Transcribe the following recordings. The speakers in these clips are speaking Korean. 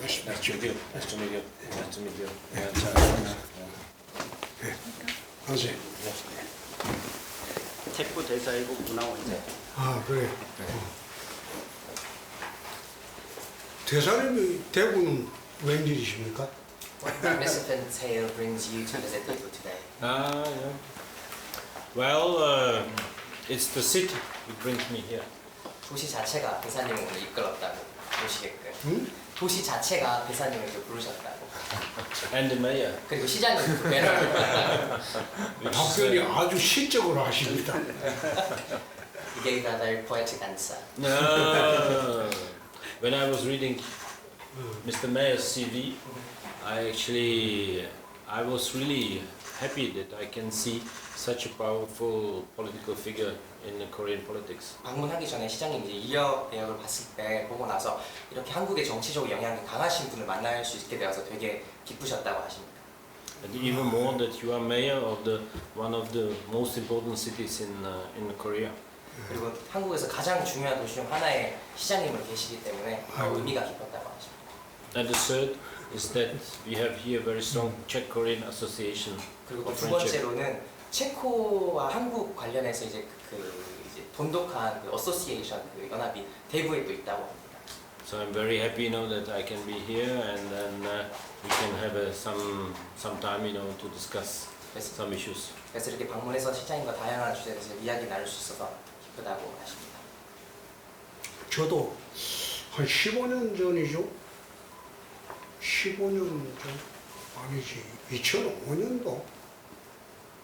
Nice to Nice meet to you. meet you. Nice to meet you. Nice to meet you. Yeah, 자, 선생님. 체코 대사이고 문화원장. 아 그래. 어. 대사님이 대구는 웬일이십니까? What magnificent tale brings you to visit Daegu today? Ah, yeah. Well, uh, it's the city that brings me here. 도시 자체가 대사님을 오늘 이끌었다고 보시게끔 응? 도시 자체가 대사님을 이렇게 부르셨다고 And the mayor. 그리고 시장님 그 배를 불렀다고 which is, 답변이 uh, 아주 시적으로 하십니다. 이게 rather poetic answer No. when I was reading Mr. Mayer's CV, I actually I was really happy that I can see such a powerful political figure in the Korean politics. 방문하기 전에 시장님 이제 이력 내역을 봤을 때 보고 나서 이렇게 한국의 정치적 영향이 강하신 분을 만날 수 있게 되어서 되게 기쁘셨다고 하십니다 And even more that you are mayor of the one of the most important cities in uh, in Korea. 그리고 한국에서 가장 중요한 도시 중 하나의 시장님으로 계시기 때문에 더. 의미가 깊었다고 하십니다 And the third is that we have here very strong Czech-Korean association. 그리고 또두 friendship. 번째로는 체코와 한국 관련해서 이제 그, 그 이제 돈독한 그 어소시에이션 그 연합이 대구에 또 있다고 합니다. So I'm very happy, you know, that I can be here and then uh, we can have uh, some some time, you know, to discuss 그래서, some issues. 그래서 이렇게 방문해서 시장님과 다양한 주제에 대해서 이야기 나눌 수 있어서 기쁘다고 하십니다. 저도 한 15년 전이죠. 15년 전 아니지 2005년도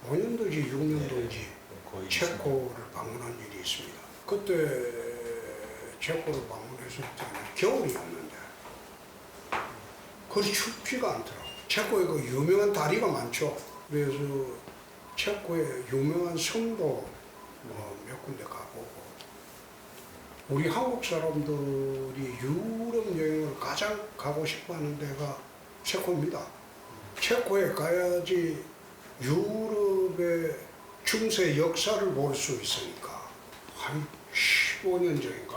5년도지 6년도인지 체코를 방문한 일이 있습니다. 그때 체코를 방문했을 때는 겨울이었는데 그리 춥지가 않더라고. 체코에 그 유명한 다리가 많죠. 그래서 체코의 유명한 성도 뭐 몇 군데 가보고 우리 한국 사람들이 유럽 여행을 가장 가고 싶어 하는 데가 체코입니다. 체코에 가야지 유럽의 중세 역사를 볼 수 있으니까 한 15년 전인가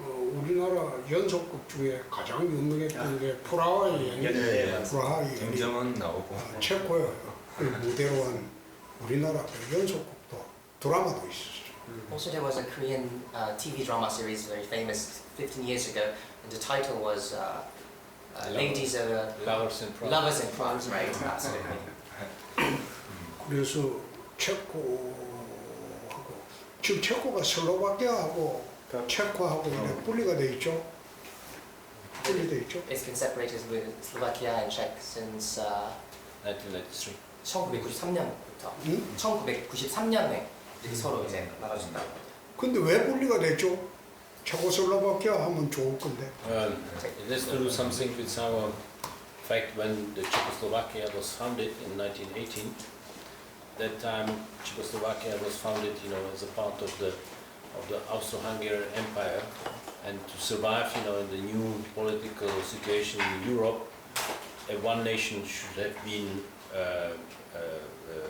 어, 우리나라 연속극 중에 가장 유명했던 게 프라하의 네, 여행, 맞습니다. 프라하의 여행. 경정은 나오고 아, 체코에 그 무대로 한 우리나라 그 연속극도 드라마도 있었어요. Also, there was a Korean uh, TV drama series, very famous, 15 years ago, and the title was uh, uh, Ladies of Lovers in Prague. Lovers in Prague, right? Absolutely. 그래서 체코하고 지금 체코가 슬로바키아하고 체코하고 이렇게 분리가 돼 있죠. 분리돼 있죠. It's been separated with Slovakia and Czech since uh, 1993. 1993년부터 응? 1993년에 이렇게 서로 이제 나눠준다고. 근데 왜 분리가 됐죠? 체코슬로바키아 하면 좋을 건데. Well, to do something with our fact when the Czechoslovakia was founded in 1918. That time Czechoslovakia was founded, you know, as a part of the of the Austro-Hungarian Empire, and to survive, you know, in the new political situation in Europe, a one nation should have been uh, uh, uh,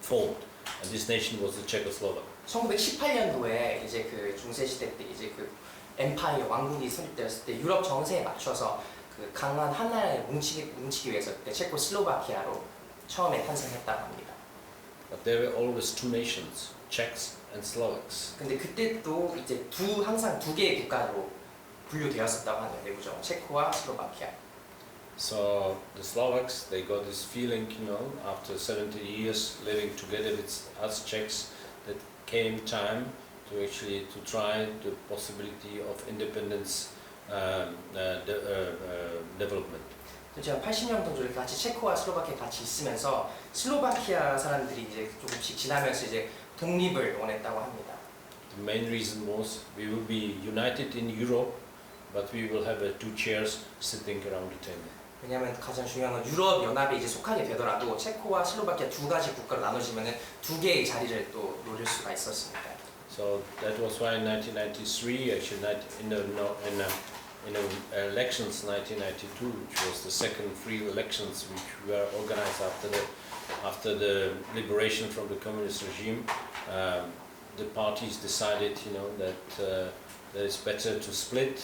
formed, and this nation was the Czechoslovak. 1918년도에 이제 그 중세 시대 때 이제 그 엠파이어 왕국이 설립되었을 때 유럽 정세에 맞춰서 그 강한 한 나라에 뭉치기, 뭉치기 위해서 그때 체코슬로바키아로 처음에 탄생했다고 합니다. But there were always two nations, Czechs and Slovaks. 근데 그때 또 이제 두 항상 두 개의 국가로 분류되었었다고 하네요. 내부적으로 체코와 슬로바키아. So the Slovaks, they got this feeling, you know, after 70 years living together with us Czechs, that came time to actually to try the possibility of independence um, uh, de- uh, uh, development. 제가 80년도 이렇게 같이 체코와 슬로바키아 같이 있으면서 슬로바키아 사람들이 이제 조금씩 지나면서 이제 독립을 원했다고 합니다. The main reason was we will be united in Europe, but we will have uh, two chairs sitting around the table. 왜냐하면 가장 중요한 건 유럽 연합에 이제 속하게 되더라도 체코와 슬로바키아 두 가지 국가로 나눠지면은 두 개의 자리를 또 노릴 수가 있었습니다. So that was why in 1993, actually in the in the, in elections 1992, which was the second free elections which were organized after the after the liberation from the communist regime, um, the parties decided, you know, that uh, that it's better to split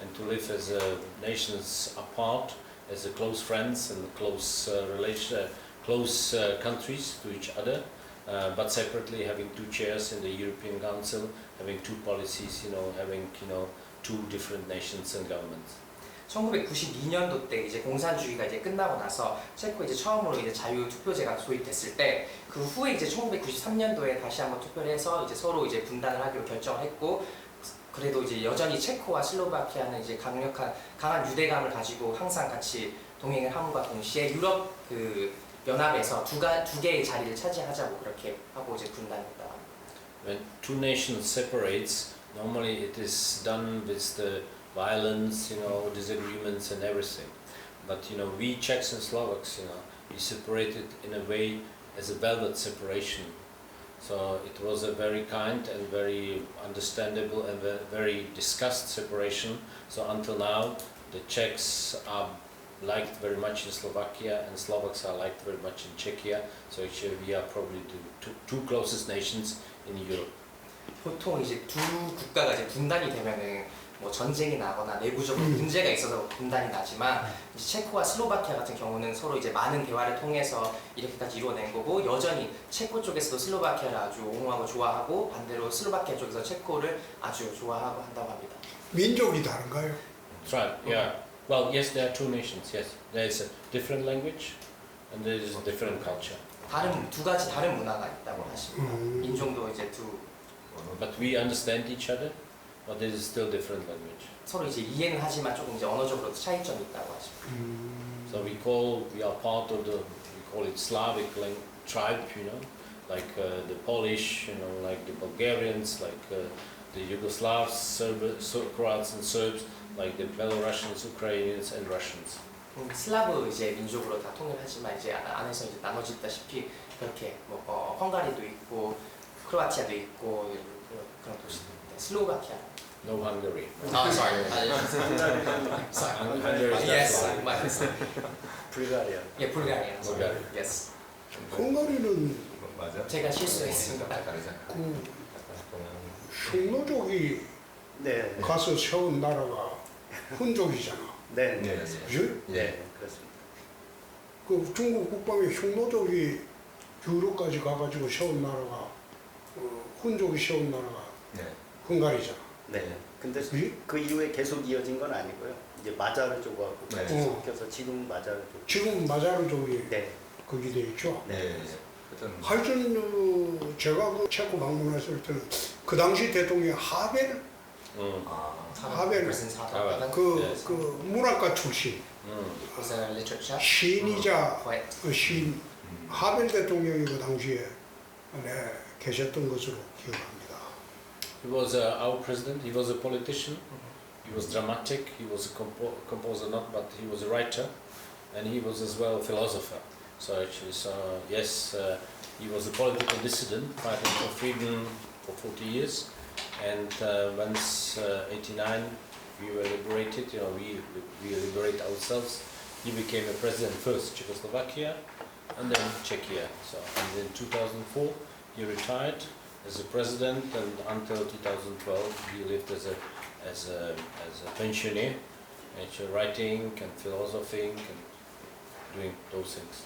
and to live as uh, nations apart, as close friends and close uh, relation, uh, close uh, countries to each other, uh, but separately having two chairs in the European Council, having two policies, you know, having you know two different nations and governments. 1992년도 때 이제 공산주의가 이제 끝나고 나서 체코 이제 처음으로 이제 자유 투표제가 도입됐을 때 그 후에 이제 1993년도에 다시 한번 투표를 해서 이제 서로 이제 분단을 하기로 결정을 했고 그래도 이제 여전히 체코와 슬로바키아는 이제 강력한 강한 유대감을 가지고 항상 같이 동행을 함과 동시에 유럽 그 연합에서 두가 두 개의 자리를 차지하자고 그렇게 하고 이제 분단했다. When two nations separates, normally it is done with the violence, you know, disagreements and everything. But you know, we Czechs and Slovaks, you know, we separated in a way as a velvet separation. So it was a very kind and very understandable and very discussed separation. So until now, the Czechs are liked very much in Slovakia and Slovaks are liked very much in Czechia. So actually we are probably the two, two closest nations in Europe. 보통 이제 두 국가가 이제 분단이 되면은 뭐 전쟁이 나거나 내부적으로 문제가 있어서 분단이 나지만 이제 체코와 슬로바키아 같은 경우는 서로 이제 많은 대화를 통해서 이렇게까지 이루어낸 거고 여전히 체코 쪽에서도 슬로바키아를 아주 옹호하고 좋아하고 반대로 슬로바키아 쪽에서 체코를 아주 좋아하고 한다고 합니다. 민족이 다른가요? That's right. Yeah. Well, yes, there are two nations. Yes, there is a different language, and there is a different culture. 다른 두 가지 다른 문화가 있다고 하십니다. 음. 인종도 이제 두 But we understand each other, but there is still different language. 서로 이제 이해는 하지만 조금 이제 언어적으로 차이점이 있다고 하십니다. 음, So we call we are part of the we call it Slavic lang- tribe, you know, like uh, the Polish, you know, like the Bulgarians, like uh, the Yugoslavs, Serb- Ser- Croats and Serbs, like the Belarusians, Ukrainians, and Russians. 음, 슬라브 이제 민족으로 다 통일하지만 이제 안- 안에서 이제 나눠졌다시피 그렇게 뭐 어, 헝가리도 있고 크로아티아도 있고 그런- 그런 도시들인데 슬로바키아. No Hungary. 아, sorry. Hung- Hungary is not yes. 맞았어. 불가리아. 예, 불가리아. 불가리아. yes. 헝가리는 맞아? 제가 실수했습니다. 그 흉노족이 네. 가서 세운 나라가 훈족이잖아. 네. 네. 네. 그지? 네. 그렇습니다. 그 중국 국방에 흉노족이 유럽까지 가가지고 세운 나라가 어, 훈족이 세운 나라가 네. 헝가리잖아. 네. 근데 그지? 그 이후에 계속 이어진 건 아니고요. 이제 마자르족하고 같이 네. 섞여서 지금 마자르족. 지금 마자르족이 네. 거기 돼 있죠. 네. 하여튼 하여튼 어, 제가 그 체코 방문했을 때는 그 당시 대통령 하벨 Mm. 아, 하벨. 무슨 사람? 그, 네. 그 문학가 출신. 무슨 literature? 시인이자 poet. 그 시인 음. 하벨 대통령이 그 당시에 네, 계셨던 것으로 기억합니다. He was uh, our president. He was a politician. He was dramatic. He was a compo- composer, not, but he was a writer, and he was as well a philosopher. So actually, so yes, uh, he was a political dissident, fighting for freedom for 40 years. And uh, once uh, 89, we were liberated. You know, we we liberate ourselves. He became a president first, Czechoslovakia, and then Czechia. So, and in 2004, He retired as a president, and until 2012 he lived as a as a as a pensioner, actually writing and philosophing and doing those things.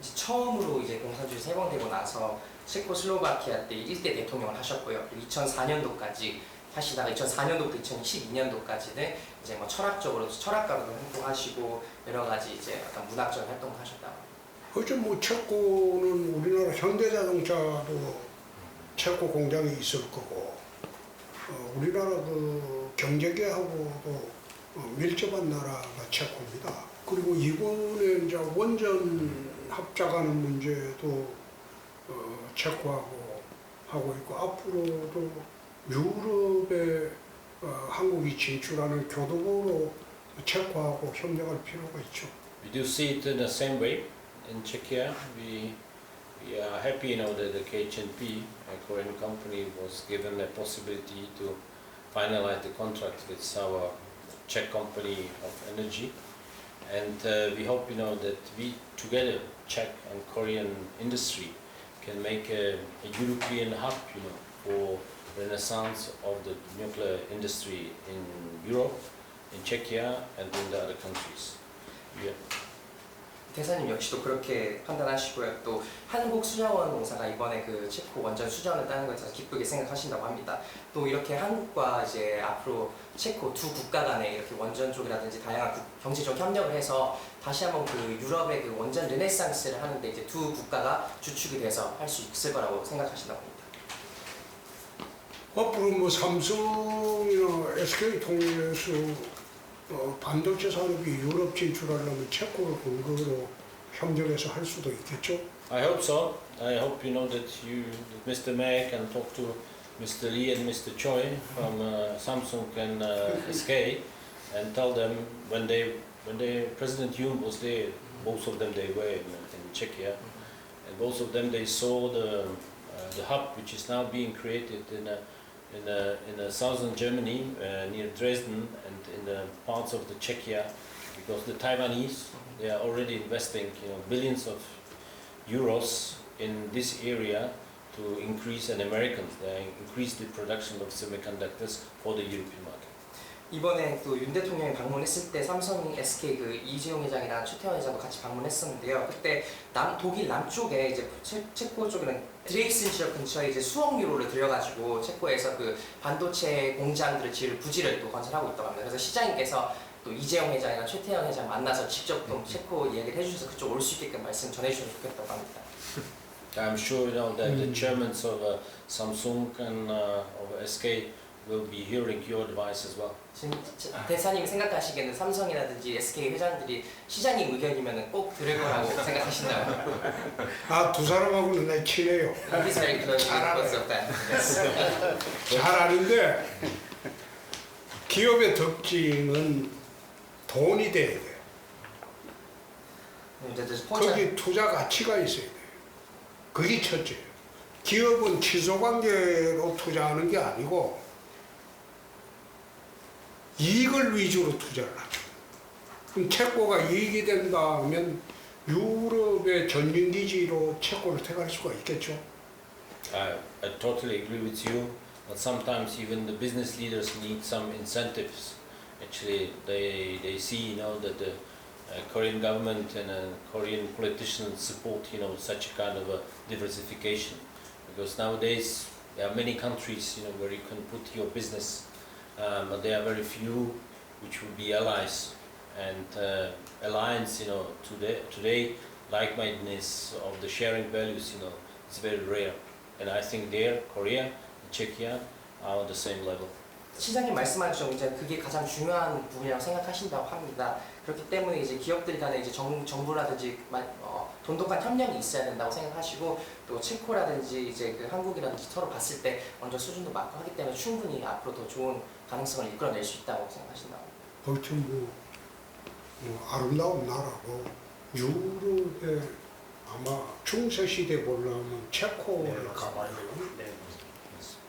이제 처음으로 이제 공산주의 세번되고 나서 체코 슬로바키아 때 1대 대통령을 하셨고요. 그리고 2004년도까지 하시다가 2004년도부터 2012년도까지는 이제 뭐 철학적으로 철학가로도 활동하시고 여러 가지 이제 약간 문학적 활동을 하셨다고. 어째 뭐 체코는 우리나라 현대자동차도 체코 공장이 있을 거고 어, 우리나라 그 경제계하고도 어, 밀접한 나라가 체코입니다. 그리고 이번에 이제 원전 합작하는 문제도 어, 체코하고 하고 있고 앞으로도 유럽에 어, 한국이 진출하는 교도보로 체코하고 협력할 필요가 있죠. Do see it in the same way in Czechia. We we are happy, you know, that the KHNP, a Korean company, was given a possibility to finalize the contract with our Czech company of energy, and uh, we hope, you know, that we together, Czech and Korean industry, can make a, a European hub, you know, for renaissance of the nuclear industry in Europe, in Czechia and in the other countries. Yeah. 대사님 역시도 그렇게 판단하시고요. 또 한국 수자원 공사가 이번에 그 체코 원전 수자원을 따는 것에 대해서 기쁘게 생각하신다고 합니다. 또 이렇게 한국과 이제 앞으로 체코 두 국가 간의 이렇게 원전 쪽이라든지 다양한 국- 경제적 협력을 해서 다시 한번 그 유럽의 그 원전 르네상스를 하는데 이제 두 국가가 주축이 돼서 할 수 있을 거라고 생각하신다고 합니다. 앞으로 뭐 삼성이나 SK 통해서 어, 반도체 산업이 유럽 진출하려면 체코를 근거로 협력해서 할 수도 있겠죠. I hope so. I hope you know that you, that Mr. Mayor can talk to Mr. Lee and Mr. Choi from uh, Samsung and uh, SK and tell them when they, when they, President Yoon was there, both of them they were in, in Czechia, and both of them they saw the, uh, the hub which is now being created in a, in a, in a southern Germany uh, near Dresden and in the parts of the Czechia because the Taiwanese they are already investing you know billions of euros in this area to increase and Americans they increase the production of semiconductors for the European market. 이번에 또 윤 대통령이 방문했을 때 삼성, SK 그 이재용 회장이랑 최태원 회장도 같이 방문했었는데요. 그때 남 독일 남쪽에 이제 체, 체코 쪽에는 드레이슨 지역 근처에 이제 수억 유로를 들여가지고 체코에서 그 반도체 공장들을 지을 부지를 또 건설하고 있다고 합니다. 그래서 시장님께서 또 이재용 회장이랑 최태원 회장 만나서 직접 또 체코 이야기를 해주셔서 그쪽 올 수 있게끔 말씀 전해주셔도 좋겠다고 합니다. I'm sure you know that the Mm. chairmans of uh, Samsung and uh, of SK will be hearing your advice as well. 지금 대사님이 생각하시기에는 삼성이라든지 SK 회장들이 시장님 의견이면 꼭 들을 거라고 생각하신다고. 아 두 사람하고는 내 친해요. He's very close with both of them. Yes. 잘 아는데 기업의 특징은 돈이 돼야 돼. 이제 there's point. 거기 투자 가치가 있어야 돼. 그게 첫째예요. 기업은 취소 관계로 투자하는 게 아니고 이익을 위주로 투자를 하죠. 그럼 체코가 이익이 된다 하면 유럽의 전진기지로 체코를 택할 수가 있겠죠. I, I totally agree with you, but sometimes even the business leaders need some incentives. Actually, they, they see, you know, that the uh, Korean government and uh, Korean politicians support, you know, such a kind of a diversification. Because nowadays there are many countries, you know, where you can put your business, um, but there are very few which will be allies. And uh, alliance, you know, today, today like-mindedness of the sharing values, you know, it's very rare. And I think there, Korea, and Czechia are on the same level. 시장님 말씀하신 것처럼 이제 그게 가장 중요한 부분이라고 생각하신다고 합니다. 그렇기 때문에 이제 기업들 간에 이제 정, 정부라든지 마- 어, 돈독한 협력이 있어야 된다고 생각하시고 또 체코라든지 이제 그 한국이라든지 서로 봤을 때 먼저 수준도 맞고 하기 때문에 충분히 앞으로 더 좋은 가능성을 이끌어낼 수 있다고 생각하신다고. 하여튼 뭐, 뭐 아름다운 나라고 유럽에 아마 중세 시대 보려면 체코를 가봐야 돼요. 네.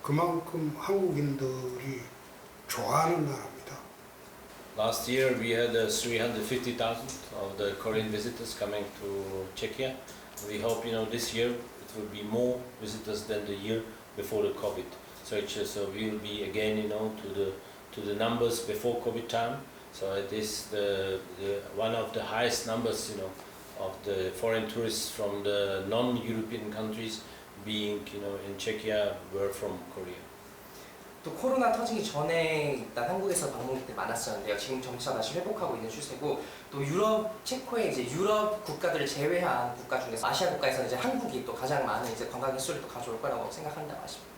그만큼 한국인들이 좋아하는 나라입니다. Last year we had uh, 350,000 of the Korean visitors coming to Czechia. We hope, you know, this year it will be more visitors than the year before the COVID. So, it's just, so we will be again, you know, to the to the numbers before COVID time. So it is the, the one of the highest numbers, you know, of the foreign tourists from the non-European countries being, you know, in Czechia were from Korea. 또 코로나 터지기 전에 일단 한국에서 방문객 들 많았었는데요. 지금 점차 다시 회복하고 있는 추세고 또 유럽 체코의 이제 유럽 국가들을 제외한 국가 중에서 아시아 국가에서는 이제 한국이 또 가장 많은 이제 관광 횟수를 또 가져올 거라고 생각한다고 하십니다.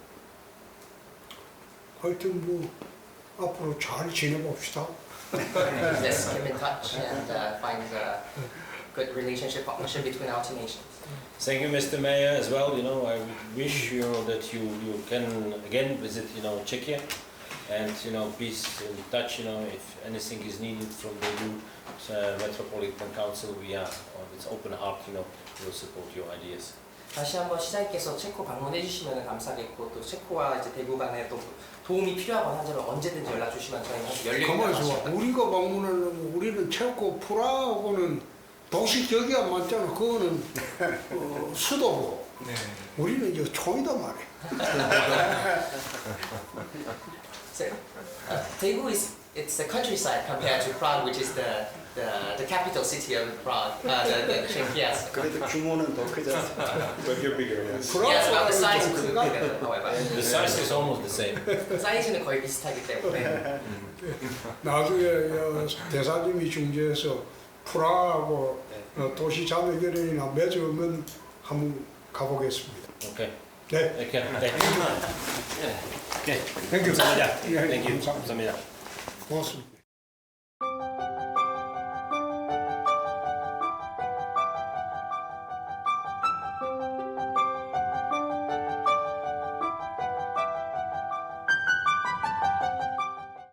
하여튼 뭐 앞으로 잘 지내봅시다. Let's keep in touch and uh, find a good relationship partnership between our two nations. Thank you, Mr. Mayor, as well. You know, I would wish you know, that you, you can again visit, you know, Czechia, and you know, please in touch. You know, if anything is needed from the EU uh, Metropolitan Council, we are uh, with open heart. You know, we will support your ideas. 다시 한번 시장님께서 체코 방문해 주시면 감사하겠고 또 체코와 이제 대구 간에 또 도움이 필요하거나 하자면 언제든지 연락 주시면 저희는 있다고 가만히 있어. 우리가 방문하려면 우리는 체코 프라하고는 도시 격이 안 맞잖아. 그거는 어, 수도고. 우리는 이제 총이다 말이야. So, uh, Daegu is it's the countryside compared to Prague, which is the the, the capital city of Prague. Uh, the, the Czech, yes. 그래도 규모는 더 크지 않습니까? But you're bigger, yes. Yes, about the size is bigger, however. The size is almost the same. 사이즈는 거의 비슷하기 때문에 나중에 어, 대사님이 중재해서 프라하고 네. 어, 도시 자매결연이나 맺으면 한번 가보겠습니다. Okay. 네. Okay. Thank you. 땡큐. 감사합니다. 예, Thank you. 감사합니다. 감사합니다. 고맙습니다.